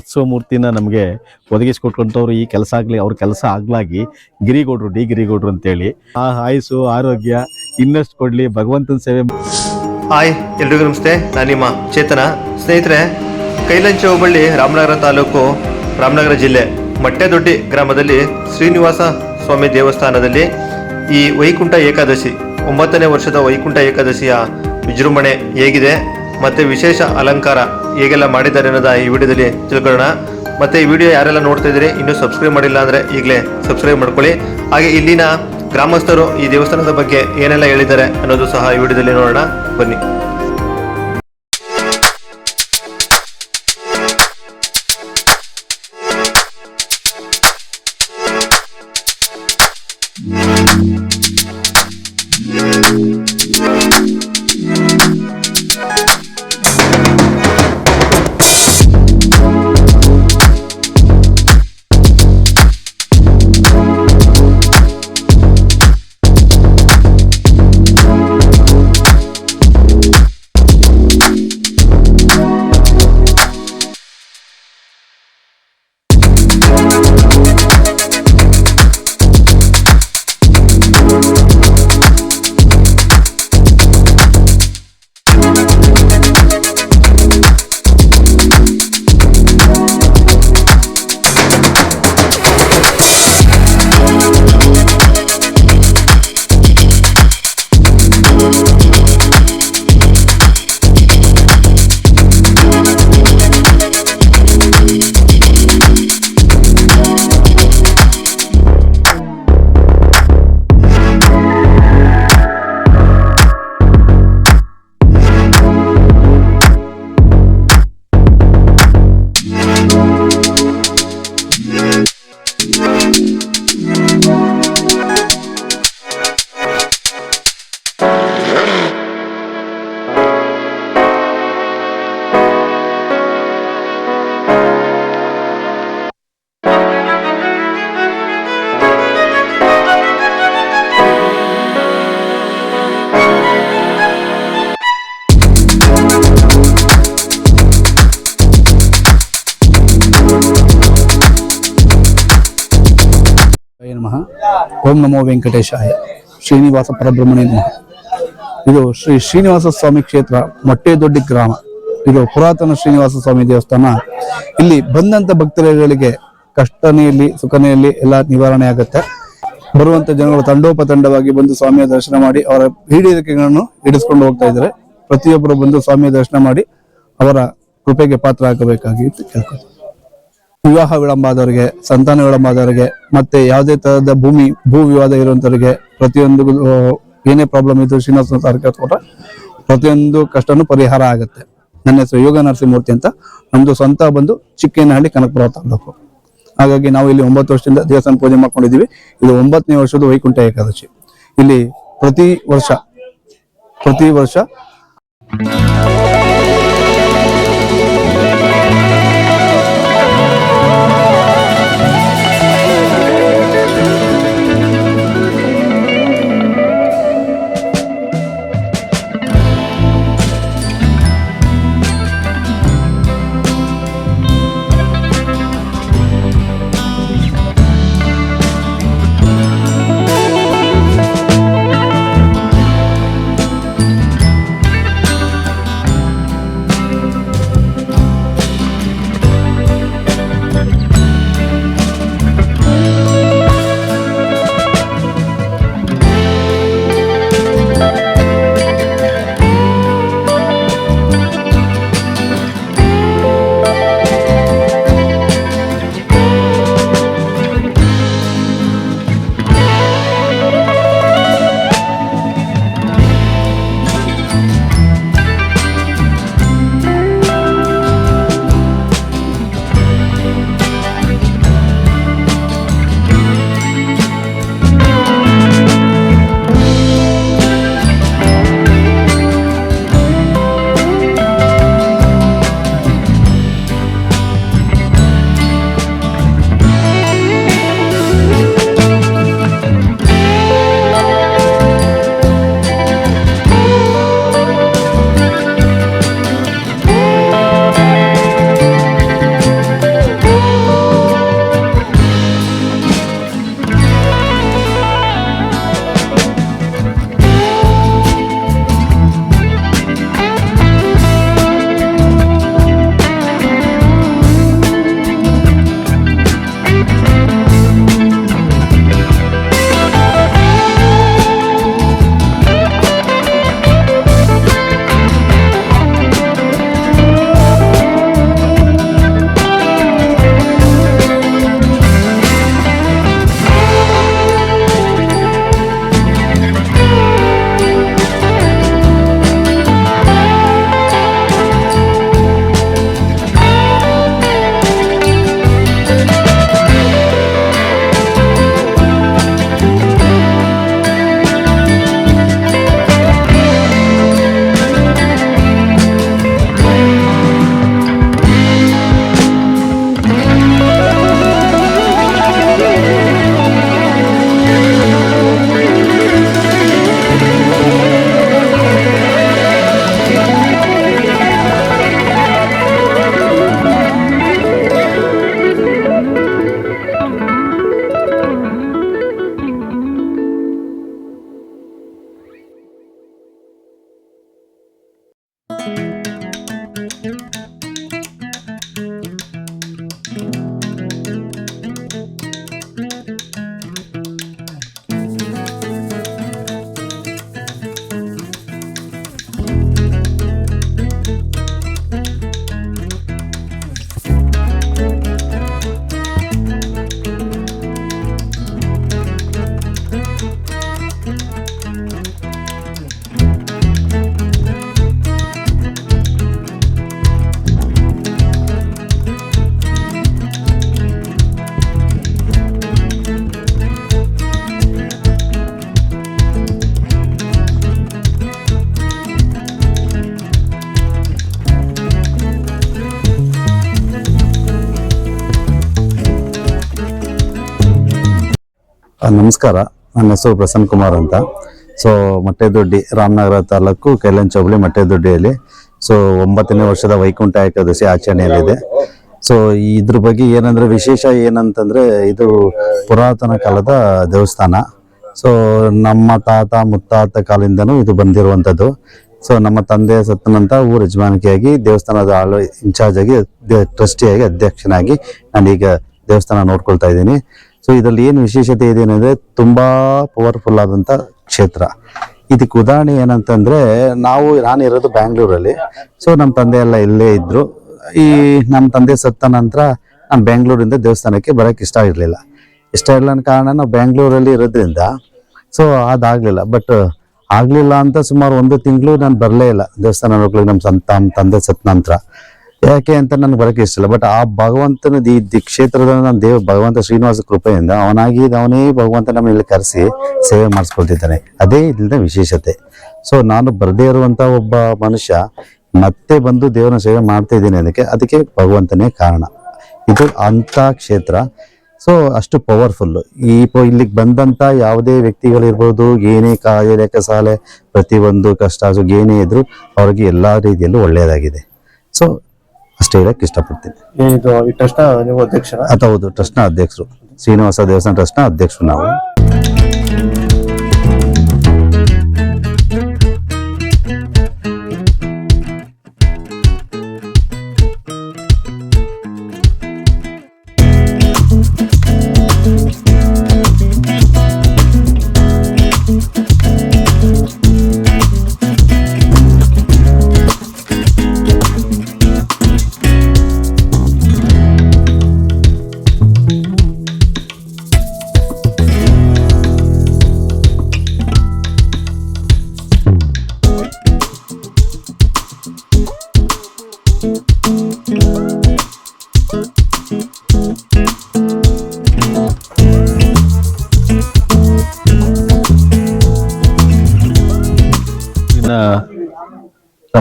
ಉತ್ಸವ ಮೂರ್ತಿನ ನಮಗೆ ಒದಗಿಸ್ಕೊಟ್ಕೊಂತವ್ರು ಈ ಕೆಲಸ ಆಗಲಿ, ಅವ್ರ ಕೆಲಸ ಆಗ್ಲಾಗಿ ಗಿರಿಗೌಡ್ರು, ಡಿ ಗಿರಿಗೌಡ್ರು ಅಂತೇಳಿ. ಆ ಆಯುಸು ಆರೋಗ್ಯ ಇನ್ನಷ್ಟು ಕೊಡಲಿ. ಭಗವಂತನ ಸೇವೆ ಹಾಯ್, ಎಲ್ರಿಗೂ ನಮಸ್ತೆ. ನಾನು ನಿಮ್ಮ ಚೇತನ. ಸ್ನೇಹಿತರೆ, ಕೈಲಂಚ ಹೋಬಳ್ಳಿ ರಾಮನಗರ ತಾಲೂಕು ರಾಮನಗರ ಜಿಲ್ಲೆ ಮಟ್ಟೆದೊಡ್ಡಿ ಗ್ರಾಮದಲ್ಲಿ ಶ್ರೀನಿವಾಸ ಸ್ವಾಮಿ ದೇವಸ್ಥಾನದಲ್ಲಿ ಈ ವೈಕುಂಠ ಏಕಾದಶಿ, ಒಂಬತ್ತನೇ ವರ್ಷದ ವೈಕುಂಠ ಏಕಾದಶಿಯ ವಿಜೃಂಭಣೆ ಹೇಗಿದೆ. ಮತ್ತೆ ವಿಶೇಷ ಅಲಂಕಾರ ಹೇಗೆಲ್ಲ ಮಾಡಿದ್ದಾರೆ ಅನ್ನೋದ ಈ ವಿಡಿಯೋದಲ್ಲಿ ತಿಳ್ಕೊಳ್ಳೋಣ. ಮತ್ತೆ ಈ ವಿಡಿಯೋ ಯಾರೆಲ್ಲ ನೋಡ್ತಾ ಇದ್ದೀರಿ, ಇನ್ನೂ ಸಬ್ಸ್ಕ್ರೈಬ್ ಮಾಡಿಲ್ಲ ಅಂದ್ರೆ ಈಗಲೇ ಸಬ್ಸ್ಕ್ರೈಬ್ ಮಾಡ್ಕೊಳ್ಳಿ. ಹಾಗೆ ಇಲ್ಲಿನ ಗ್ರಾಮಸ್ಥರು ಈ ದೇವಸ್ಥಾನದ ಬಗ್ಗೆ ಏನೆಲ್ಲ ಹೇಳಿದ್ದಾರೆ ಅನ್ನೋದು ಸಹ ಈ ವಿಡಿಯೋದಲ್ಲಿ ನೋಡೋಣ. ಬನ್ನಿ. ನಮಃ. ಓಂ ನಮೋ ವೆಂಕಟೇಶಾಯ. ಶ್ರೀನಿವಾಸ ಪರಬ್ರಹ್ಮಣ್ಯ ನಮಃ. ಇದು ಶ್ರೀ ಶ್ರೀನಿವಾಸ ಸ್ವಾಮಿ ಕ್ಷೇತ್ರ, ಮೊಟ್ಟೆದೊಡ್ಡಿ ಗ್ರಾಮ. ಇದು ಪುರಾತನ ಶ್ರೀನಿವಾಸ ಸ್ವಾಮಿ ದೇವಸ್ಥಾನ. ಇಲ್ಲಿ ಬಂದಂತ ಭಕ್ತರುಗಳಿಗೆ ಕಷ್ಟನೆಯಲ್ಲಿ, ಸುಖನೆಯಲ್ಲಿ ಎಲ್ಲ ನಿವಾರಣೆ ಆಗುತ್ತೆ. ಬರುವಂತ ಜನಗಳು ತಂಡೋಪತಂಡವಾಗಿ ಬಂದು ಸ್ವಾಮಿಯ ದರ್ಶನ ಮಾಡಿ, ಅವರ ಈಡೇರಿಕೆಗಳನ್ನು ಇಡಿಸ್ಕೊಂಡು ಹೋಗ್ತಾ ಇದ್ದಾರೆ. ಪ್ರತಿಯೊಬ್ಬರು ಬಂದು ಸ್ವಾಮಿಯ ದರ್ಶನ ಮಾಡಿ ಅವರ ಕೃಪೆಗೆ ಪಾತ್ರ ಆಗಬೇಕಾಗಿ ಕೇಳ್ಕೊತೀನಿ ವಿವಾಹ ವಿಳಂಬ ಆದವರಿಗೆ ಸಂತಾನ ವಿಳಂಬ ಆದವರಿಗೆ ಮತ್ತೆ ಯಾವುದೇ ತರಹದ ಭೂಮಿ, ಭೂ ವಿವಾದ ಇರುವಂತವರಿಗೆ ಪ್ರತಿಯೊಂದು ಏನೇ ಪ್ರಾಬ್ಲಮ್ ಇದ್ರು ಶ್ರೀನಿವಾಸ ಕೊಟ್ರೆ ಪ್ರತಿಯೊಂದು ಕಷ್ಟನು ಪರಿಹಾರ ಆಗುತ್ತೆ. ನನ್ನ ಹೆಸರು ಯೋಗ ನರಸಿಂಹಮೂರ್ತಿ ಅಂತ. ನಮ್ದು ಸ್ವಂತ ಬಂದು ಚಿಕ್ಕೇನಹಳ್ಳಿ ಕನಕಪುರ ತಾಲೂಕು ಹಾಗಾಗಿ ನಾವು ಇಲ್ಲಿ ಒಂಬತ್ತು ವರ್ಷದಿಂದ ದೇವಸ್ಥಾನ ಪೂಜೆ ಮಾಡ್ಕೊಂಡಿದ್ದೀವಿ. ಇದು ಒಂಬತ್ತನೇ ವರ್ಷದ ವೈಕುಂಠ ಏಕಾದಶಿ. ಇಲ್ಲಿ ಪ್ರತಿ ವರ್ಷ ಪ್ರತಿ ವರ್ಷ ನಮಸ್ಕಾರ. ನನ್ನ ಹೆಸರು ಪ್ರಸನ್ನ ಕುಮಾರ್ ಅಂತ. ಸೊ ಮೊಟ್ಟೆದೊಡ್ಡಿ, ರಾಮನಗರ ತಾಲೂಕು ಕೈಲನ್ ಚೌಬಳಿ ಮೊಟ್ಟೆದೊಡ್ಡಿಯಲ್ಲಿ. ಸೊ ಒಂಬತ್ತನೇ ವರ್ಷದ ವೈಕುಂಠ ಏಕಾದಶಿ ಆಚರಣೆಯಲ್ಲಿದೆ. ಸೊ ಇದ್ರ ಬಗ್ಗೆ ಏನಂದ್ರೆ ವಿಶೇಷ ಏನಂತಂದ್ರೆ ಇದು ಪುರಾತನ ಕಾಲದ ದೇವಸ್ಥಾನ. ಸೊ ನಮ್ಮ ತಾತ, ಮುತ್ತಾತ ಕಾಲದಿಂದನೂ ಇದು ಬಂದಿರುವಂಥದ್ದು. ಸೊ ನಮ್ಮ ತಂದೆ ಸತ್ತನಂತ ಊರ ಯಜಮಾನಿಕೆಯಾಗಿ, ದೇವಸ್ಥಾನದ ಆಳು ಇನ್ಚಾರ್ಜ್ ಆಗಿ ಟ್ರಸ್ಟಿಯಾಗಿ, ಅಧ್ಯಕ್ಷನಾಗಿ ನಾನೀಗ ದೇವಸ್ಥಾನ ನೋಡ್ಕೊಳ್ತಾ ಇದ್ದೀನಿ. ಸೊ ಇದರಲ್ಲಿ ಏನು ವಿಶೇಷತೆ ಇದೆ ಏನಂದರೆ ತುಂಬಾ ಪವರ್ಫುಲ್ ಆದಂತ ಕ್ಷೇತ್ರ. ಇದಕ್ಕೆ ಉದಾಹರಣೆ ಏನಂತಂದ್ರೆ, ನಾವು ನಾನು ಇರೋದು ಬ್ಯಾಂಗ್ಳೂರಲ್ಲಿ. ಸೊ ನಮ್ಮ ತಂದೆ ಎಲ್ಲ ಇಲ್ಲೇ ಇದ್ರು. ಈ ನಮ್ಮ ತಂದೆ ಸತ್ತ ನಂತರ ನಾನು ಬೆಂಗಳೂರಿಂದ ದೇವಸ್ಥಾನಕ್ಕೆ ಬರಕ್ಕೆ ಇಷ್ಟ ಇರಲಿಲ್ಲ. ಇಷ್ಟ ಅನ್ನೋ ಕಾರಣ ನಾವು ಬೆಂಗಳೂರಲ್ಲಿ ಇರೋದ್ರಿಂದ. ಸೊ ಅದಾಗಲಿಲ್ಲ. ಬಟ್ ಆಗಲಿಲ್ಲ ಅಂತ ಸುಮಾರು ಒಂದು ತಿಂಗಳು ನಾನು ಬರಲೇ ಇಲ್ಲ. ದೇವಸ್ಥಾನ ಹೋಗ್ಲಿಕ್ಕೆ ನಮ್ಮ ಸಂತ ನಮ್ಮ ತಂದೆ ಸತ್ತ ನಂತರ. ಯಾಕೆ ಅಂತ ನನಗೆ ಬರಕ್ಕೆ ಇಷ್ಟಿಲ್ಲ. ಬಟ್ ಆ ಭಗವಂತನ ಈ ಕ್ಷೇತ್ರದ ನಾನು ದೇವ ಭಗವಂತ ಶ್ರೀನಿವಾಸ ಕೃಪೆಯಿಂದ ಅವನಾಗಿ ಅವನೇ ಭಗವಂತ ನಮ್ಮಲ್ಲಿ ಕರೆಸಿ ಸೇವೆ ಮಾಡಿಸ್ಕೊಳ್ತಿದ್ದಾನೆ ಅದೇ ಇಲ್ಲಿನ ವಿಶೇಷತೆ. ಸೊ ನಾನು ಬರದೇ ಇರುವಂಥ ಒಬ್ಬ ಮನುಷ್ಯ ಮತ್ತೆ ಬಂದು ದೇವನ ಸೇವೆ ಮಾಡ್ತಾ ಇದ್ದೀನಿ ಅದಕ್ಕೆ ಅದಕ್ಕೆ ಭಗವಂತನೇ ಕಾರಣ. ಇದು ಅಂತ ಕ್ಷೇತ್ರ. ಸೊ ಅಷ್ಟು ಪವರ್ಫುಲ್ಲು ಈ ಇಲ್ಲಿಗೆ ಬಂದಂಥ ಯಾವುದೇ ವ್ಯಕ್ತಿಗಳಿರ್ಬೋದು, ಏನೇ ಕಾಯಿಲೆ ಕಸಾಲೆ ಪ್ರತಿಯೊಂದು ಕಷ್ಟ ಏನೇ ಇದ್ರು ಅವ್ರಿಗೆ ಎಲ್ಲ ರೀತಿಯಲ್ಲೂ ಒಳ್ಳೆಯದಾಗಿದೆ. ಸೊ ಅಷ್ಟೇ ಹೇಳಕ್ ಇಷ್ಟಪಡ್ತೀನಿ. ಇದು ಈ ಟ್ರಸ್ಟ್ ನೀವು ಅಧ್ಯಕ್ಷರ? ಅಥ ಹೌದು ಟ್ರಸ್ಟ್ನ ಅಧ್ಯಕ್ಷರು. ಶ್ರೀನಿವಾಸ ದೇವಸ್ಥಾನ ಟ್ರಸ್ಟ್ನ ಅಧ್ಯಕ್ಷರು ನಾವು.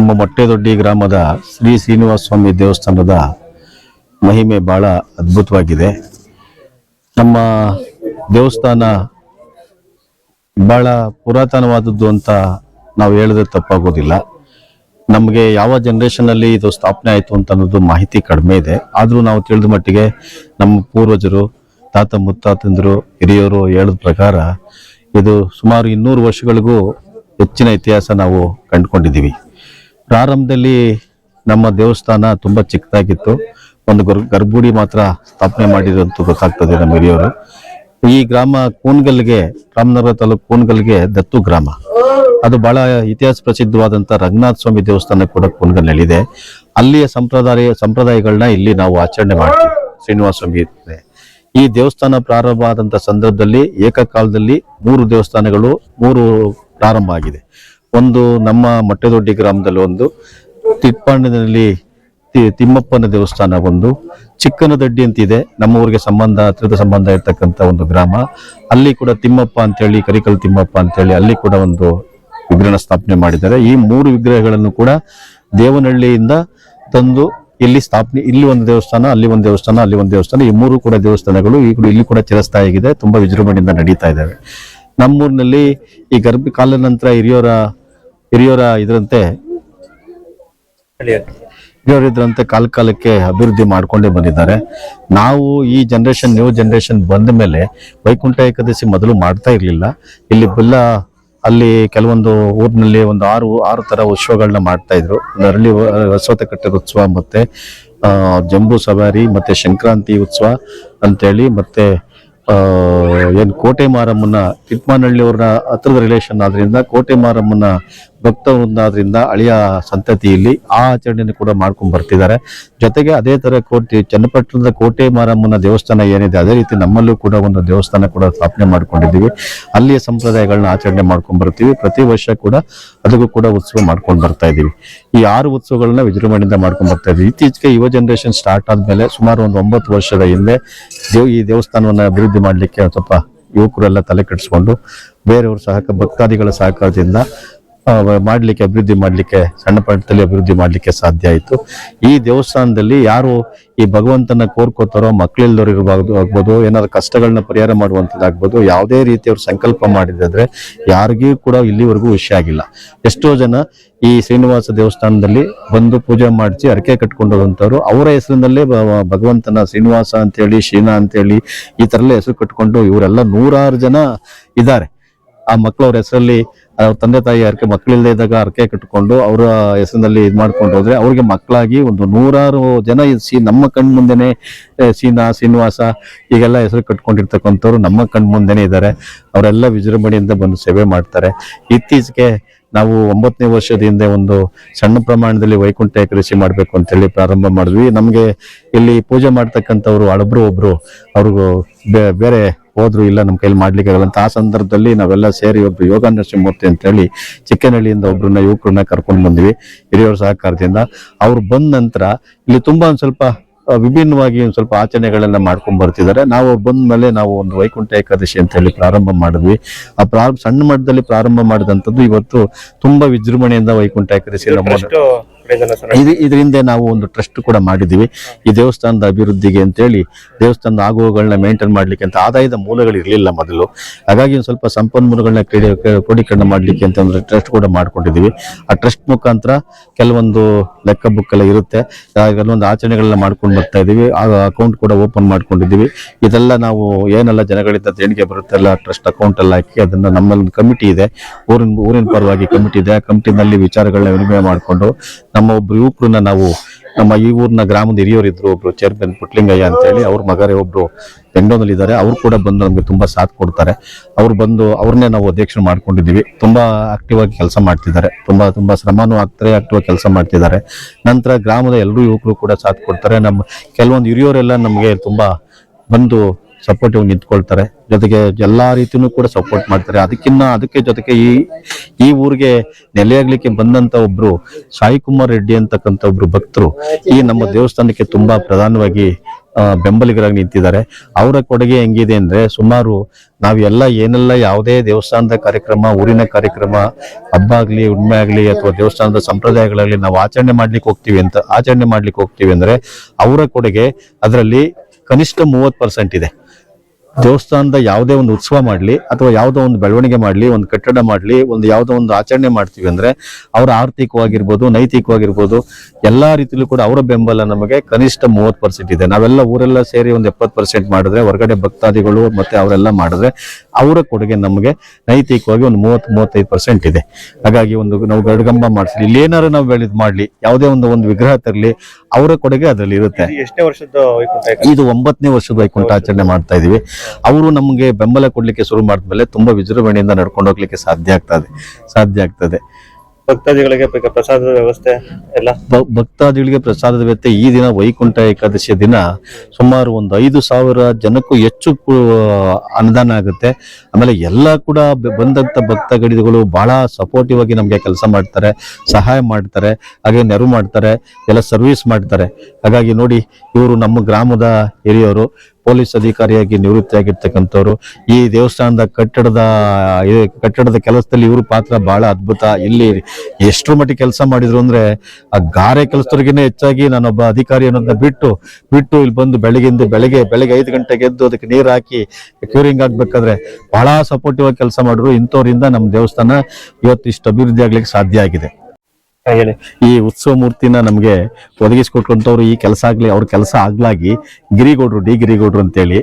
ನಮ್ಮ ಮೊಟ್ಟೆದೊಡ್ಡಿ ಗ್ರಾಮದ ಶ್ರೀ ಶ್ರೀನಿವಾಸ ಸ್ವಾಮಿ ದೇವಸ್ಥಾನದ ಮಹಿಮೆ ಬಹಳ ಅದ್ಭುತವಾಗಿದೆ. ನಮ್ಮ ದೇವಸ್ಥಾನ ಬಹಳ ಪುರಾತನವಾದದ್ದು ಅಂತ ನಾವು ಹೇಳಿದ್ರೆ ತಪ್ಪಾಗೋದಿಲ್ಲ. ನಮಗೆ ಯಾವ ಜನರೇಷನ್ ಅಲ್ಲಿ ಇದು ಸ್ಥಾಪನೆ ಆಯಿತು ಅಂತ ಅನ್ನೋದು ಮಾಹಿತಿ ಕಡಿಮೆ ಇದೆ. ಆದರೂ ನಾವು ತಿಳಿದ ಮಟ್ಟಿಗೆ ನಮ್ಮ ಪೂರ್ವಜರು, ತಾತ ಮುತ್ತಾತಂದರು, ಹಿರಿಯರು ಹೇಳಿದ ಪ್ರಕಾರ ಇದು ಸುಮಾರು ಇನ್ನೂರು ವರ್ಷಗಳಿಗೂ ಹೆಚ್ಚಿನ ಇತಿಹಾಸ ನಾವು ಕಂಡುಕೊಂಡಿದ್ದೀವಿ. ಪ್ರಾರಂಭದಲ್ಲಿ ನಮ್ಮ ದೇವಸ್ಥಾನ ತುಂಬ ಚಿಕ್ಕದಾಗಿತ್ತು. ಒಂದು ಗರ್- ಗರ್ಭಗುಡಿ ಮಾತ್ರ ಸ್ಥಾಪನೆ ಮಾಡಿದಂತೂ ಗೊತ್ತಾಗ್ತದೆ ನಮ್ಮ ಹಿರಿಯವರು ಈ ಗ್ರಾಮ ಕೂನ್ಗಲ್ಗೆ, ರಾಮನಗರ ತಾಲೂಕು ಕೂನ್ಗಲ್ಗೆ ದತ್ತು ಗ್ರಾಮ. ಅದು ಬಹಳ ಇತಿಹಾಸ ಪ್ರಸಿದ್ಧವಾದಂಥ ರಂಗನಾಥ ಸ್ವಾಮಿ ದೇವಸ್ಥಾನ ಕೂಡ ಕೂನ್ಗಲ್ನಲ್ಲಿದೆ. ಅಲ್ಲಿಯ ಸಂಪ್ರದಾಯ, ಸಂಪ್ರದಾಯಗಳನ್ನ ಇಲ್ಲಿ ನಾವು ಆಚರಣೆ ಮಾಡ್ತೀವಿ. ಶ್ರೀನಿವಾಸ ಸ್ವಾಮಿ. ಈ ದೇವಸ್ಥಾನ ಪ್ರಾರಂಭ ಆದಂತ ಸಂದರ್ಭದಲ್ಲಿ ಏಕಕಾಲದಲ್ಲಿ ಮೂರು ದೇವಸ್ಥಾನಗಳು, ಮೂರು ಪ್ರಾರಂಭ ಆಗಿದೆ. ಒಂದು ನಮ್ಮ ಮೊಟ್ಟೆದೊಡ್ಡಿ ಗ್ರಾಮದಲ್ಲಿ ಒಂದು ತಿಪ್ಪಣ್ಣದಲ್ಲಿ ತಿಮ್ಮಪ್ಪನ ದೇವಸ್ಥಾನ ಒಂದು. ಚಿಕ್ಕನದಡ್ಡಿ ಅಂತಿದೆ ನಮ್ಮ ಊರಿಗೆ ಸಂಬಂಧ ಹತ್ರದ ಸಂಬಂಧ ಇರ್ತಕ್ಕಂಥ ಒಂದು ಗ್ರಾಮ. ಅಲ್ಲಿ ಕೂಡ ತಿಮ್ಮಪ್ಪ ಅಂತೇಳಿ, ಕರಿಕಲ್ ತಿಮ್ಮಪ್ಪ ಅಂತೇಳಿ ಅಲ್ಲಿ ಕೂಡ ಒಂದು ವಿಗ್ರಹ ಸ್ಥಾಪನೆ ಮಾಡಿದ್ದಾರೆ. ಈ ಮೂರು ವಿಗ್ರಹಗಳನ್ನು ಕೂಡ ದೇವನಹಳ್ಳಿಯಿಂದ ತಂದು ಇಲ್ಲಿ ಸ್ಥಾಪನೆ, ಇಲ್ಲಿ ಒಂದು ದೇವಸ್ಥಾನ, ಅಲ್ಲಿ ಒಂದು ದೇವಸ್ಥಾನ, ಅಲ್ಲಿ ಒಂದು ದೇವಸ್ಥಾನ. ಈ ಮೂರು ಕೂಡ ದೇವಸ್ಥಾನಗಳು ಈ ಇಲ್ಲಿ ಕೂಡ ಚಿರಸ್ಥಾಯಿಯಾಗಿದೆ. ತುಂಬಾ ವಿಜೃಂಭಣೆಯಿಂದ ನಡೀತಾ ಇದ್ದಾವೆ. ನಮ್ಮೂರಿನಲ್ಲಿ ಈ ಗರ್ಭ ಕಾಲ ನಂತರ ಹಿರಿಯೋರ ಹಿರಿಯೋರ ಇದರಂತೆ ಹಿರಿಯರಿದ್ರಂತೆ ಕಾಲ ಕಾಲಕ್ಕೆ ಅಭಿವೃದ್ಧಿ ಮಾಡ್ಕೊಂಡೇ ಬಂದಿದ್ದಾರೆ. ನಾವು ಈ ಜನರೇಷನ್ ನ್ಯೂ ಜನರೇಷನ್ ಬಂದ ಮೇಲೆ ವೈಕುಂಠ ಏಕಾದಶಿ ಮೊದಲು ಮಾಡ್ತಾ ಇರಲಿಲ್ಲ. ಇಲ್ಲಿ ಬೆಲ್ಲ, ಅಲ್ಲಿ ಕೆಲವೊಂದು ಊರಿನಲ್ಲಿ ಒಂದು ಆರು ಆರು ಥರ ಉತ್ಸವಗಳನ್ನ ಮಾಡ್ತಾ ಇದ್ರು. ನರಳಿ ಅರಳಿ ರಸವತ ಕಟ್ಟೆ ಉತ್ಸವ ಮತ್ತೆ ಜಂಬೂ ಸವಾರಿ ಮತ್ತೆ ಸಂಕ್ರಾಂತಿ ಉತ್ಸವ ಅಂತೇಳಿ ಮತ್ತೆ ಏನ್ ಕೋಟೆ ಮಾರಮ್ಮನ ಕಿಟ್ಮಾನಹಳ್ಳಿ ಅವ್ರನ್ನ ಹತ್ರದ ರಿಲೇಷನ್ ಆದ್ರಿಂದ ಕೋಟೆ ಮಾರಮ್ಮನ ಭಕ್ತ ವೃಂದಾದ್ರಿಂದ ಅಳಿಯ ಸಂತತಿಯಲ್ಲಿ ಆ ಆಚರಣೆಯನ್ನು ಕೂಡ ಮಾಡ್ಕೊಂಡು ಬರ್ತಿದ್ದಾರೆ. ಜೊತೆಗೆ ಅದೇ ತರ ಕೋಟೆ, ಚನ್ನಪಟ್ಟಣದ ಕೋಟೆ ಮಾರಮ್ಮನ ದೇವಸ್ಥಾನ ಏನಿದೆ, ಅದೇ ರೀತಿ ನಮ್ಮಲ್ಲೂ ಕೂಡ ಒಂದು ದೇವಸ್ಥಾನ ಕೂಡ ಸ್ಥಾಪನೆ ಮಾಡ್ಕೊಂಡಿದ್ದೀವಿ. ಅಲ್ಲಿಯ ಸಂಪ್ರದಾಯಗಳನ್ನ ಆಚರಣೆ ಮಾಡ್ಕೊಂಡು ಬರ್ತೀವಿ. ಪ್ರತಿ ವರ್ಷ ಕೂಡ ಅದಕ್ಕೂ ಕೂಡ ಉತ್ಸವ ಮಾಡ್ಕೊಂಡು ಬರ್ತಾ ಇದೀವಿ ಈ ಆರು ಉತ್ಸವಗಳನ್ನ ವಿಜೃಂಭಣೆಯಿಂದ ಮಾಡ್ಕೊಂಡು ಬರ್ತಾ ಇದ್ವಿ ಇತ್ತೀಚೆಗೆ ಯುವ ಜನರೇಷನ್ ಸ್ಟಾರ್ಟ್ ಆದಮೇಲೆ ಸುಮಾರು ಒಂದು ಒಂಬತ್ತು ವರ್ಷದ ಹಿಂದೆ ದೇವ್, ಈ ದೇವಸ್ಥಾನವನ್ನ ಅಭಿವೃದ್ಧಿ ಮಾಡಲಿಕ್ಕೆ ಸ್ವಲ್ಪ ಯುವಕರೆಲ್ಲ ತಲೆ ಕೆಡಿಸ್ಕೊಂಡು ಬೇರೆಯವ್ರ ಸಹಕಾರ ಭಕ್ತಾದಿಗಳ ಸಹಕಾರದಿಂದ ಮಾಡ್ಲಿಕ್ಕೆ, ಅಭಿವೃದ್ಧಿ ಮಾಡಲಿಕ್ಕೆ, ಸಣ್ಣ ಪಟ್ಟದಲ್ಲಿ ಅಭಿವೃದ್ಧಿ ಮಾಡಲಿಕ್ಕೆ ಸಾಧ್ಯ ಆಯಿತು. ಈ ದೇವಸ್ಥಾನದಲ್ಲಿ ಯಾರು ಈ ಭಗವಂತನ ಕೋರ್ಕೋತಾರೋ ಮಕ್ಕಳಿಲ್ದವ್ರು ಇರಬಹುದು ಆಗ್ಬೋದು, ಏನಾದ್ರು ಕಷ್ಟಗಳನ್ನ ಪರಿಹಾರ ಮಾಡುವಂಥದ್ದಾಗ್ಬೋದು, ಯಾವುದೇ ರೀತಿ ಅವ್ರು ಸಂಕಲ್ಪ ಮಾಡಿದ್ರೆ ಯಾರಿಗೂ ಕೂಡ ಇಲ್ಲಿವರೆಗೂ ವಿಷಯ ಆಗಿಲ್ಲ. ಎಷ್ಟೋ ಜನ ಈ ಶ್ರೀನಿವಾಸ ದೇವಸ್ಥಾನದಲ್ಲಿ ಬಂದು ಪೂಜೆ ಮಾಡಿಸಿ ಅರಕೆ ಕಟ್ಕೊಂಡು ಅವರ ಹೆಸರಿನಲ್ಲೇ ಭಗವಂತನ ಶ್ರೀನಿವಾಸ ಅಂತೇಳಿ, ಶೀನಾ ಅಂತೇಳಿ ಈ ಥರ ಎಲ್ಲ ಹೆಸರು ಕಟ್ಕೊಂಡು ಇವರೆಲ್ಲ ನೂರಾರು ಜನ ಇದ್ದಾರೆ. ಆ ಮಕ್ಕಳು ಅವ್ರ ಹೆಸರಲ್ಲಿ, ಅವ್ರ ತಂದೆ ತಾಯಿ ಅರ್ಕೆ ಮಕ್ಕಳಿಲ್ಲದೆ ಇದ್ದಾಗ ಅರ್ಕೆ ಕಟ್ಟಿಕೊಂಡು ಅವರ ಹೆಸರಿನಲ್ಲಿ ಇದು ಮಾಡ್ಕೊಂಡು ಹೋದ್ರೆ ಅವ್ರಿಗೆ ಮಕ್ಕಳಾಗಿ ಒಂದು ನೂರಾರು ಜನ ಸಿ, ನಮ್ಮ ಕಣ್ ಮುಂದೆನೆ ಸೀನಾ, ಶ್ರೀನಿವಾಸ, ಈಗೆಲ್ಲ ಹೆಸರು ಕಟ್ಕೊಂಡಿರ್ತಕ್ಕಂಥವ್ರು ನಮ್ಮ ಕಣ್ ಮುಂದೆನೆ ಇದ್ದಾರೆ. ಅವರೆಲ್ಲ ವಿಜೃಂಭಣೆಯಿಂದ ಬಂದು ಸೇವೆ ಮಾಡ್ತಾರೆ. ಇತ್ತೀಚೆಗೆ ನಾವು ಒಂಬತ್ತನೇ ವರ್ಷದ ಹಿಂದೆ ಒಂದು ಸಣ್ಣ ಪ್ರಮಾಣದಲ್ಲಿ ವೈಕುಂಠ ಕೃಷಿ ಮಾಡಬೇಕು ಅಂತೇಳಿ ಪ್ರಾರಂಭ ಮಾಡಿದ್ವಿ. ನಮಗೆ ಇಲ್ಲಿ ಪೂಜೆ ಮಾಡ್ತಕ್ಕಂಥವ್ರು ಹಳಬ್ರು ಒಬ್ರು, ಅವ್ರಿಗೂ ಬೇರೆ ಹೋದ್ರು ಇಲ್ಲ ನಮ್ಮ ಕೈಲಿ ಮಾಡ್ಲಿಕ್ಕೆ ಆಗಲ್ಲ ಅಂತ ಆ ಸಂದರ್ಭದಲ್ಲಿ ನಾವೆಲ್ಲ ಸೇರಿ ಒಬ್ರು ಯೋಗ ನರಸಿಂಹಮೂರ್ತಿ ಅಂತೇಳಿ ಚಿಕ್ಕನಹಳ್ಳಿಯಿಂದ ಒಬ್ರನ್ನ ಯುವಕರನ್ನ ಕರ್ಕೊಂಡು ಬಂದ್ವಿ ಹಿರಿಯವ್ರ ಸಹಕಾರದಿಂದ. ಅವ್ರು ಬಂದ ನಂತರ ಇಲ್ಲಿ ತುಂಬಾ ಒಂದು ಸ್ವಲ್ಪ ವಿಭಿನ್ನವಾಗಿ ಒಂದು ಸ್ವಲ್ಪ ಆಚರಣೆಗಳನ್ನ ಮಾಡ್ಕೊಂಡು ಬರ್ತಿದ್ದಾರೆ. ನಾವು ಬಂದ ಮೇಲೆ ನಾವು ಒಂದು ವೈಕುಂಠ ಏಕಾದಶಿ ಅಂತ ಹೇಳಿ ಪ್ರಾರಂಭ ಮಾಡಿದ್ವಿ. ಆ ಪ್ರಾರಂಭ ಸಣ್ಣ ಮಟ್ಟದಲ್ಲಿ ಪ್ರಾರಂಭ ಮಾಡಿದಂಥದ್ದು ಇವತ್ತು ತುಂಬಾ ವಿಜೃಂಭಣೆಯಿಂದ ವೈಕುಂಠ ಏಕಾದಶಿ ಇದು ಇದರಿಂದ ನಾವು ಒಂದು ಟ್ರಸ್ಟ್ ಕೂಡ ಮಾಡಿದ್ದೀವಿ. ಈ ದೇವಸ್ಥಾನದ ಅಭಿವೃದ್ಧಿಗೆ ಅಂತೇಳಿ ದೇವಸ್ಥಾನದ ಆಗುವಗಳನ್ನ ಮೇಂಟೈನ್ ಮಾಡ್ಲಿಕ್ಕೆ ಅಂತ ಆದಾಯದ ಮೂಲಗಳು ಇರಲಿಲ್ಲ ಮೊದಲು. ಹಾಗಾಗಿ ಒಂದು ಸ್ವಲ್ಪ ಸಂಪನ್ಮೂಲಗಳನ್ನ ಕ್ರೀಡೆ ಕ್ರೋಢೀಕರಣ ಮಾಡ್ಲಿಕ್ಕೆ ಅಂತ ಟ್ರಸ್ಟ್ ಕೂಡ ಮಾಡ್ಕೊಂಡಿದ್ದೀವಿ. ಆ ಟ್ರಸ್ಟ್ ಮುಖಾಂತರ ಕೆಲವೊಂದು ಲೆಕ್ಕ ಬುಕ್ ಎಲ್ಲ ಇರುತ್ತೆ. ಕೆಲವೊಂದು ಆಚರಣೆಗಳನ್ನ ಮಾಡ್ಕೊಂಡು ಬರ್ತಾ ಇದೀವಿ ಆ ಅಕೌಂಟ್ ಕೂಡ ಓಪನ್ ಮಾಡ್ಕೊಂಡಿದ್ದೀವಿ. ಇದೆಲ್ಲ ನಾವು ಏನೆಲ್ಲ ಜನಗಳಿಂದ ದೇಣಿಗೆ ಬರುತ್ತೆಲ್ಲ ಟ್ರಸ್ಟ್ ಅಕೌಂಟ್ ಎಲ್ಲ ಹಾಕಿ ಅದನ್ನ ನಮ್ಮಲ್ಲಿ ಕಮಿಟಿ ಇದೆ. ಊರಿನ ಊರಿನ ಪರವಾಗಿ ಕಮಿಟಿ ಇದೆ. ಆ ಕಮಿಟಿನಲ್ಲಿ ವಿಚಾರಗಳನ್ನ ವಿನಿಮಯ ಮಾಡಿಕೊಂಡು ನಮ್ಮ ಒಬ್ರು ಯುವಕರನ್ನ ನಾವು ನಮ್ಮ ಈ ಊರಿನ ಗ್ರಾಮದ ಹಿರಿಯವರು ಇದ್ರು ಒಬ್ರು ಚೇರ್ಮನ್ ಪುಟ್ಲಿಂಗಯ್ಯ ಅಂತೇಳಿ, ಅವ್ರ ಮಗರೇ ಒಬ್ರು ಬೆಂಗಳೂರಲ್ಲಿ ಇದ್ದಾರೆ. ಅವ್ರು ಕೂಡ ಬಂದು ನಮಗೆ ತುಂಬಾ ಸಾಥ್ ಕೊಡ್ತಾರೆ. ಅವ್ರು ಬಂದು ಅವ್ರನ್ನೇ ನಾವು ಅಧ್ಯಕ್ಷರು ಮಾಡ್ಕೊಂಡಿದ್ದೀವಿ. ತುಂಬಾ ಆಕ್ಟಿವ್ ಆಗಿ ಕೆಲಸ ಮಾಡ್ತಿದ್ದಾರೆ. ತುಂಬಾ ತುಂಬಾ ಶ್ರಮನೂ ಆಗ್ತಾರೆ ಆಕ್ಟಿವ್ ಆಗಿ ಕೆಲಸ ಮಾಡ್ತಿದ್ದಾರೆ. ನಂತರ ಗ್ರಾಮದ ಎಲ್ಲರೂ ಯುವಕರು ಕೂಡ ಸಾಥ್ ಕೊಡ್ತಾರೆ. ನಮ್ಮ ಕೆಲವೊಂದು ಹಿರಿಯವರೆಲ್ಲ ನಮಗೆ ತುಂಬಾ ಬಂದು ಸಪೋರ್ಟಿವ್ ನಿಂತ್ಕೊಳ್ತಾರೆ. ಜೊತೆಗೆ ಎಲ್ಲಾ ರೀತಿನೂ ಕೂಡ ಸಪೋರ್ಟ್ ಮಾಡ್ತಾರೆ. ಅದಕ್ಕಿನ್ನ ಅದಕ್ಕೆ ಜೊತೆಗೆ ಈ ಈ ಊರಿಗೆ ನೆಲೆಯಾಗ್ಲಿಕ್ಕೆ ಬಂದಂತ ಒಬ್ರು ಸಾಯಿ ಕುಮಾರ್ ರೆಡ್ಡಿ ಅಂತಕ್ಕಂಥ ಒಬ್ರು ಭಕ್ತರು ಈ ನಮ್ಮ ದೇವಸ್ಥಾನಕ್ಕೆ ತುಂಬಾ ಪ್ರಧಾನವಾಗಿ ಬೆಂಬಲಿಗರಾಗಿ ನಿಂತಿದ್ದಾರೆ. ಅವರ ಕೊಡುಗೆ ಹೆಂಗಿದೆ ಅಂದ್ರೆ ಸುಮಾರು ನಾವೆಲ್ಲ ಏನೆಲ್ಲ ಯಾವುದೇ ದೇವಸ್ಥಾನದ ಕಾರ್ಯಕ್ರಮ, ಊರಿನ ಕಾರ್ಯಕ್ರಮ, ಹಬ್ಬ ಆಗ್ಲಿ ಉಣ್ಮೆ ಆಗ್ಲಿ ಅಥವಾ ದೇವಸ್ಥಾನದ ಸಂಪ್ರದಾಯಗಳಾಗ್ಲಿ ನಾವು ಆಚರಣೆ ಮಾಡ್ಲಿಕ್ಕೆ ಹೋಗ್ತೀವಿ ಅಂತ, ಆಚರಣೆ ಮಾಡ್ಲಿಕ್ಕೆ ಹೋಗ್ತೀವಿ ಅಂದ್ರೆ ಅವರ ಕೊಡುಗೆ ಅದರಲ್ಲಿ ಕನಿಷ್ಠ ಮೂವತ್ ಪರ್ಸೆಂಟ್ ಇದೆ. ದೇವಸ್ಥಾನದ ಯಾವುದೇ ಒಂದು ಉತ್ಸವ ಮಾಡ್ಲಿ ಅಥವಾ ಯಾವುದೋ ಒಂದು ಬೆಳವಣಿಗೆ ಮಾಡ್ಲಿ ಒಂದು ಕಟ್ಟಡ ಮಾಡ್ಲಿ ಒಂದು ಯಾವುದೋ ಒಂದು ಆಚರಣೆ ಮಾಡ್ತೀವಿ ಅಂದ್ರೆ ಅವರ ಆರ್ಥಿಕವಾಗಿರ್ಬೋದು ನೈತಿಕವಾಗಿರ್ಬೋದು ಎಲ್ಲಾ ರೀತಿಯಲ್ಲೂ ಕೂಡ ಅವರ ಬೆಂಬಲ ನಮಗೆ ಕನಿಷ್ಠ ಮೂವತ್ ಪರ್ಸೆಂಟ್ ಇದೆ. ನಾವೆಲ್ಲ ಊರೆಲ್ಲ ಸೇರಿ ಒಂದು ಎಪ್ಪತ್ ಪರ್ಸೆಂಟ್ ಮಾಡಿದ್ರೆ ಹೊರಗಡೆ ಭಕ್ತಾದಿಗಳು ಮತ್ತೆ ಅವರೆಲ್ಲ ಮಾಡಿದ್ರೆ ಅವರ ಕೊಡುಗೆ ನಮಗೆ ನೈತಿಕವಾಗಿ ಒಂದು ಮೂವತ್ ಮೂವತ್ತೈದು ಪರ್ಸೆಂಟ್ ಇದೆ. ಹಾಗಾಗಿ ಒಂದು ನಾವು ಗರುಡಗಂಬ ಮಾಡಿಸ್ಲಿ ಇಲ್ಲಿ ಏನಾರು ನಾವು ಬೆಳೆದ್ ಮಾಡ್ಲಿ ಯಾವುದೇ ಒಂದು ಒಂದು ವಿಗ್ರಹ ತರಲಿ ಅವರ ಕೊಡುಗೆ ಅದರಲ್ಲಿ ಇರುತ್ತೆ. ಎಷ್ಟನೇ ವರ್ಷದ ಇದು ಒಂಬತ್ತನೇ ವರ್ಷದ ವೈಕುಂಠ ಆಚರಣೆ ಮಾಡ್ತಾ ಇದೀವಿ. ಅವರು ನಮಗೆ ಬೆಂಬಲ ಕೊಡ್ಲಿಕ್ಕೆ ಶುರು ಮಾಡಿದ್ಮೇಲೆ ತುಂಬಾ ವಿಜೃಂಭಣೆಯಿಂದ ನಡ್ಕೊಂಡು ಹೋಗ್ಲಿಕ್ಕೆ ಸಾಧ್ಯ ಆಗ್ತದೆ ಸಾಧ್ಯ ಆಗ್ತದೆ. ಭಕ್ತಾದಿಗಳಿಗೆ ಪ್ರಸಾದದ ವ್ಯವಸ್ಥೆ ಎಲ್ಲ? ಭಕ್ತಾದಿಗಳಿಗೆ ಪ್ರಸಾದದ ವ್ಯವಸ್ಥೆ ಈ ದಿನ ವೈಕುಂಠ ಏಕಾದಶಿಯ ದಿನ ಸುಮಾರು ಒಂದು ಐದು ಸಾವಿರ ಜನಕ್ಕೂ ಹೆಚ್ಚು ಅನುದಾನ ಆಗುತ್ತೆ. ಆಮೇಲೆ ಎಲ್ಲ ಕೂಡ ಬಂದಂಥ ಭಕ್ತ ಭಕ್ತಗಡಿಗಳು ಬಹಳ ಸಪೋರ್ಟಿವ್ ಆಗಿ ನಮಗೆ ಕೆಲಸ ಮಾಡ್ತಾರೆ ಸಹಾಯ ಮಾಡ್ತಾರೆ ಹಾಗೆ ನೆರವು ಮಾಡ್ತಾರೆ ಎಲ್ಲ ಸರ್ವಿಸ್ ಮಾಡ್ತಾರೆ. ಹಾಗಾಗಿ ನೋಡಿ ಇವರು ನಮ್ಮ ಗ್ರಾಮದ ಹಿರಿಯವರು ಪೊಲೀಸ್ ಅಧಿಕಾರಿಯಾಗಿ ನಿವೃತ್ತಿಯಾಗಿರ್ತಕ್ಕಂಥವ್ರು. ಈ ದೇವಸ್ಥಾನದ ಕಟ್ಟಡದ ಕಟ್ಟಡದ ಕೆಲಸದಲ್ಲಿ ಇವ್ರ ಪಾತ್ರ ಬಹಳ ಅದ್ಭುತ. ಇಲ್ಲಿ ಎಷ್ಟರ ಮಟ್ಟಿಗೆ ಕೆಲಸ ಮಾಡಿದ್ರು ಅಂದ್ರೆ ಆ ಗಾರೆ ಕೆಲಸದವ್ರಿಗೇನೆ ಹೆಚ್ಚಾಗಿ ನಾನೊಬ್ಬ ಅಧಿಕಾರಿ ಅನ್ನೋದನ್ನ ಬಿಟ್ಟು ಬಿಟ್ಟು ಇಲ್ಲಿ ಬಂದು ಬೆಳಗಿಂದ ಬೆಳಗ್ಗೆ ಬೆಳಗ್ಗೆ ಐದು ಗಂಟೆಗೆ ಎದ್ದು ಅದಕ್ಕೆ ನೀರು ಹಾಕಿ ಕ್ಯೂರಿಂಗ್ ಆಗ್ಬೇಕಾದ್ರೆ ಬಹಳ ಸಪೋರ್ಟಿವ್ ಆಗಿ ಕೆಲಸ ಮಾಡಿದ್ರು. ಇಂಥವ್ರಿಂದ ನಮ್ಮ ದೇವಸ್ಥಾನ ಇವತ್ತು ಇಷ್ಟು ಅಭಿವೃದ್ಧಿ ಆಗ್ಲಿಕ್ಕೆ ಸಾಧ್ಯ ಆಗಿದೆ. ಹೇಳಿ. ಈ ಉತ್ಸವ ಮೂರ್ತಿನ ನಮಗೆ ಒದಗಿಸ್ಕೊಟ್ಕೊಂತವ್ರು ಈ ಕೆಲಸ ಆಗ್ಲಿ, ಅವ್ರ ಕೆಲಸ ಆಗ್ಲಾಗಿ ಗಿರಿಗೌಡ್ರು, ಡಿ ಗಿರಿಗೌಡ್ರು ಅಂತೇಳಿ.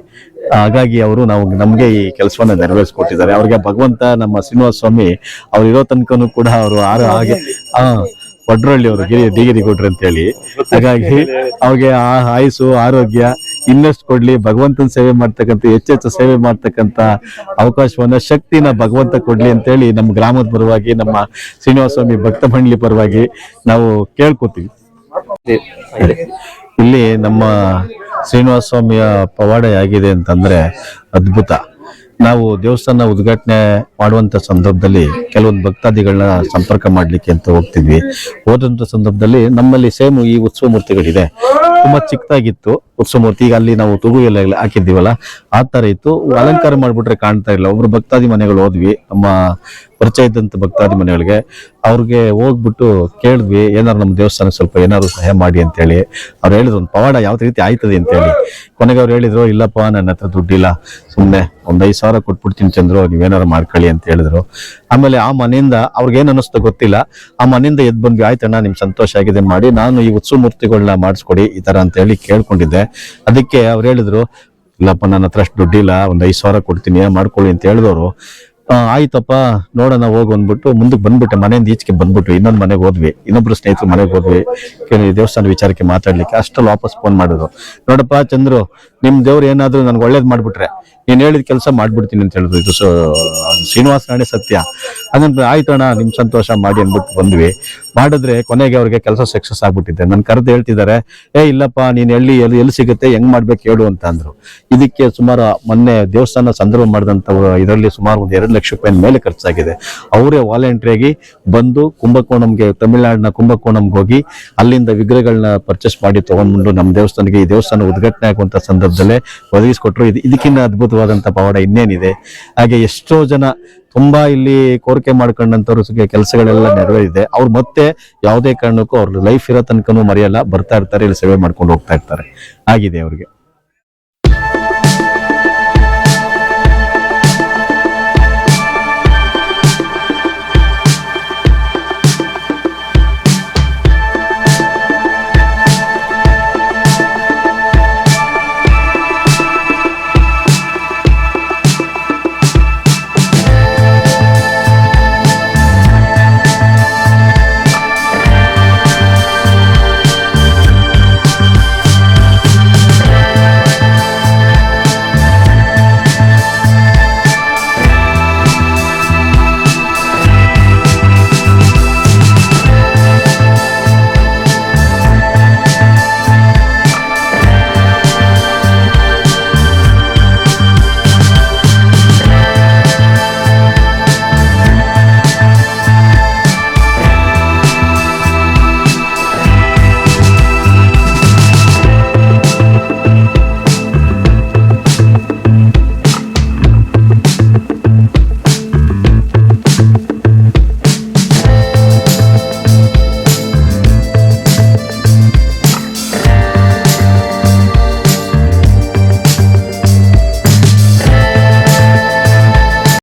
ಹಾಗಾಗಿ ಅವರು ನಾವು ನಮಗೆ ಈ ಕೆಲಸವನ್ನ ನೆರವೇರಿಸ್ಕೊಟ್ಟಿದ್ದಾರೆ. ಅವ್ರಿಗೆ ಭಗವಂತ ನಮ್ಮ ಶ್ರೀನಿವಾಸ ಸ್ವಾಮಿ ಅವ್ರು ಇರೋ ತನಕನೂ ಕೂಡ ಅವರು ಆರು ಹಾಗೆ, ಆ, ವಡ್ರಳ್ಳಿ ಅವರು, ಗಿರಿ, ಡಿ ಗಿರಿಗೌಡ್ರು ಅಂತೇಳಿ. ಹಾಗಾಗಿ ಅವ್ರಿಗೆ ಆ ಆಯುಸು ಆರೋಗ್ಯ ಇನ್ನಷ್ಟು ಕೊಡ್ಲಿ, ಭಗವಂತನ ಸೇವೆ ಮಾಡ್ತಕ್ಕಂಥ ಹೆಚ್ಚೆಚ್ಚು ಸೇವೆ ಮಾಡ್ತಕ್ಕಂಥ ಅವಕಾಶವನ್ನ, ಶಕ್ತಿನ ಭಗವಂತ ಕೊಡ್ಲಿ ಅಂತೇಳಿ ನಮ್ಮ ಗ್ರಾಮದ ಪರವಾಗಿ, ನಮ್ಮ ಶ್ರೀನಿವಾಸ ಸ್ವಾಮಿ ಭಕ್ತ ಮಂಡಳಿ ಪರವಾಗಿ ನಾವು ಕೇಳ್ಕೊತೀವಿ. ಇಲ್ಲಿ ನಮ್ಮ ಶ್ರೀನಿವಾಸ ಸ್ವಾಮಿಯ ಪವಾಡ ಆಗಿದೆ ಅಂತಂದ್ರೆ ಅದ್ಭುತ. ನಾವು ದೇವಸ್ಥಾನ ಉದ್ಘಾಟನೆ ಮಾಡುವಂತ ಸಂದರ್ಭದಲ್ಲಿ ಕೆಲವೊಂದು ಭಕ್ತಾದಿಗಳನ್ನ ಸಂಪರ್ಕ ಮಾಡ್ಲಿಕ್ಕೆ ಅಂತ ಹೋಗ್ತಿದ್ವಿ ಹೋದಂತ ಸಂದರ್ಭದಲ್ಲಿ ನಮ್ಮಲ್ಲಿ ಸೇಮ್ ಈ ಉತ್ಸವ ಮೂರ್ತಿಗಳಿದೆ. ತುಂಬಾ ಚಿಕ್ಕದಾಗಿತ್ತು. ಉತ್ಸವಮೂರ್ತಿ ಈಗ ಅಲ್ಲಿ ನಾವು ತೂಗು ಎಲ್ಲ ಹಾಕಿದ್ದೀವಲ್ಲ, ಆ ತರ ಇತ್ತು. ಅಲಂಕಾರ ಮಾಡ್ಬಿಟ್ರೆ ಕಾಣ್ತಾ ಇಲ್ಲ ಒಬ್ರು ಭಕ್ತಾದಿ ಮನೆಗಳು ಹೋದ್ವಿ, ನಮ್ಮ ಪರಿಚಯ ಇದ್ದಂತ ಭಕ್ತಾದಿ ಮನೆಗಳಿಗೆ. ಅವ್ರಿಗೆ ಹೋಗ್ಬಿಟ್ಟು ಕೇಳಿದ್ವಿ ಏನಾರು ನಮ್ಮ ದೇವಸ್ಥಾನಕ್ಕೆ ಸ್ವಲ್ಪ ಏನಾದ್ರು ಸಹಾಯ ಮಾಡಿ ಅಂತೇಳಿ. ಅವ್ರು ಹೇಳಿದ್ರು, ಒಂದು ಪವಾಡ ಯಾವ ರೀತಿ ಆಯ್ತದೆ? ಅಂತೇಳಿ. ಕೊನೆಗೆ ಅವ್ರು ಹೇಳಿದ್ರು, ಇಲ್ಲಪ್ಪ, ನನ್ನ ಹತ್ರ ದುಡ್ಡಿಲ್ಲ. ಸುಮ್ಮನೆ ಒಂದ್ ಐದು ಸಾವಿರ ಕೊಟ್ಬಿಡ್ತೀನಿ ಚಂದ್ರು ನೀವೇನಾರು ಮಾಡ್ಕೊಳ್ಳಿ ಅಂತ ಹೇಳಿದ್ರು. ಆಮೇಲೆ ಆ ಮನೆಯಿಂದ ಅವ್ರಿಗೆ ಏನ್ ಗೊತ್ತಿಲ್ಲ. ಆ ಮನೆಯಿಂದ ಎದ್ದು ಬಂದ್ವಿ, ಆಯ್ತಣ್ಣ ನಿಮ್ ಸಂತೋಷ ಆಗಿದೆ, ಮಾಡಿ. ನಾನು ಈ ಉತ್ಸವ ಮೂರ್ತಿಗಳನ್ನ ಮಾಡಿಸ್ಕೊಡಿ, ಈ ಅಂತ ಹೇಳಿ ಕೇಳ್ಕೊಂಡಿದ್ದೆ. ಅದಕ್ಕೆ ಅವ್ರು ಹೇಳಿದ್ರು, ಇಲ್ಲಪ್ಪ, ನನ್ನ ಹತ್ರ ಅಷ್ಟು ದುಡ್ಡಿಲ್ಲ, ಒಂದು ಐದು ಸಾವಿರ ಕೊಡ್ತೀನಿ ಮಾಡ್ಕೊಳ್ಳಿ ಅಂತ ಹೇಳಿದವರು. ಆಯ್ತಪ್ಪ, ನೋಡೋಣ, ಹೋಗ್ ಅಂದ್ಬಿಟ್ಟು ಮುಂದಕ್ಕೆ ಬಂದ್ಬಿಟ್ಟೆ. ಮನೆಯಿಂದ ಈಚೆಗೆ ಬಂದ್ಬಿಟ್ಟು ಇನ್ನೊಂದು ಮನೆಗೆ ಹೋದ್ವಿ. ಇನ್ನೊಬ್ರು ಸ್ನೇಹಿತರು ಮನೆಗೆ ಹೋದ್ವಿ. ದೇವಸ್ಥಾನ ವಿಚಾರಕ್ಕೆ ಮಾತಾಡ್ಲಿಕ್ಕೆ ಅಷ್ಟಲ್ಲಿ ವಾಪಸ್ ಫೋನ್ ಮಾಡಿದ್ರು. ನೋಡಪ್ಪ, ಚಂದ್ರು, ನಿಮ್ ದೇವ್ರು ಏನಾದ್ರು ನನ್ಗೆ ಒಳ್ಳೇದು ಮಾಡ್ಬಿಟ್ರೆ. ನೀನ್ ಹೇಳಿದ ಕೆಲಸ ಮಾಡ್ಬಿಡ್ತೀನಿ ಅಂತ ಹೇಳಿದ್ರು. ಇದು ಶ್ರೀನಿವಾಸ ನಾಣೆ ಸತ್ಯ. ಅದನ್ನ ಆಯ್ತಣ್ಣ, ನಿಮ್ ಸಂತೋಷ ಮಾಡಿ ಅಂದ್ಬಿಟ್ಟು ಬಂದ್ವಿ. ಮಾಡಿದ್ರೆ ಕೊನೆಗೆ ಅವ್ರಿಗೆ ಕೆಲಸ ಸಕ್ಸಸ್ ಆಗ್ಬಿಟ್ಟಿದೆ. ನನ್ನ ಕರೆದು ಹೇಳ್ತಿದ್ದಾರೆ, ಏ, ಇಲ್ಲಪ್ಪ, ನೀನ್ ಎಲ್ಲಿ ಎಲ್ಲಿ ಎಲ್ಲಿ ಸಿಗುತ್ತೆ, ಹೆಂಗ್ ಮಾಡ್ಬೇಕು ಹೇಳು ಅಂತ ಅಂದ್ರು. ಇದಕ್ಕೆ ಸುಮಾರು ಮೊನ್ನೆ ದೇವಸ್ಥಾನ ಸಂದರ್ಭ ಮಾಡಿದಂತ ಇದರಲ್ಲಿ ಸುಮಾರು ಒಂದು ಎರಡು ಲಕ್ಷ ರೂಪಾಯಿ ಮೇಲೆ ಖರ್ಚಾಗಿದೆ. ಅವರೇ ವಾಲಂಟ್ರಿಯಾಗಿ ಬಂದು ಕುಂಭಕೋಣಂಗೆ, ತಮಿಳ್ನಾಡಿನ ಕುಂಭಕೋಣಂಗೆ ಹೋಗಿ ಅಲ್ಲಿಂದ ವಿಗ್ರಹಗಳನ್ನ ಪರ್ಚೇಸ್ ಮಾಡಿ ತಗೊಂಡ್ಬಂದು ನಮ್ಮ ದೇವಸ್ಥಾನಕ್ಕೆ, ಈ ದೇವಸ್ಥಾನ ಉದ್ಘಾಟನೆ ಆಗುವಂತ ಸಂದರ್ಭದಲ್ಲೇ ಒದಗಿಸ್ಕೊಟ್ರು. ಇದು ಇದಕ್ಕಿಂತ ಅದ್ಭುತವಾದಂತ ಪವಾಡ ಇನ್ನೇನಿದೆ. ಹಾಗೆ ಎಷ್ಟೋ ಜನ ತುಂಬಾ ಇಲ್ಲಿ ಕೋರಿಕೆ ಮಾಡ್ಕೊಂಡಂತವ್ರು ಕೆಲಸಗಳೆಲ್ಲ ನೆರವೇರಿದೆ. ಅವ್ರು ಮತ್ತೆ ಯಾವುದೇ ಕಾರಣಕ್ಕೂ ಅವ್ರ ಲೈಫ್ ಇರೋ ತನಕನೂ ಮರೆಯಲ್ಲ, ಬರ್ತಾ ಇರ್ತಾರೆ, ಇಲ್ಲಿ ಸೇವೆ ಮಾಡ್ಕೊಂಡು ಹೋಗ್ತಾ ಇರ್ತಾರೆ. ಆಗಿದೆ ಅವ್ರಿಗೆ.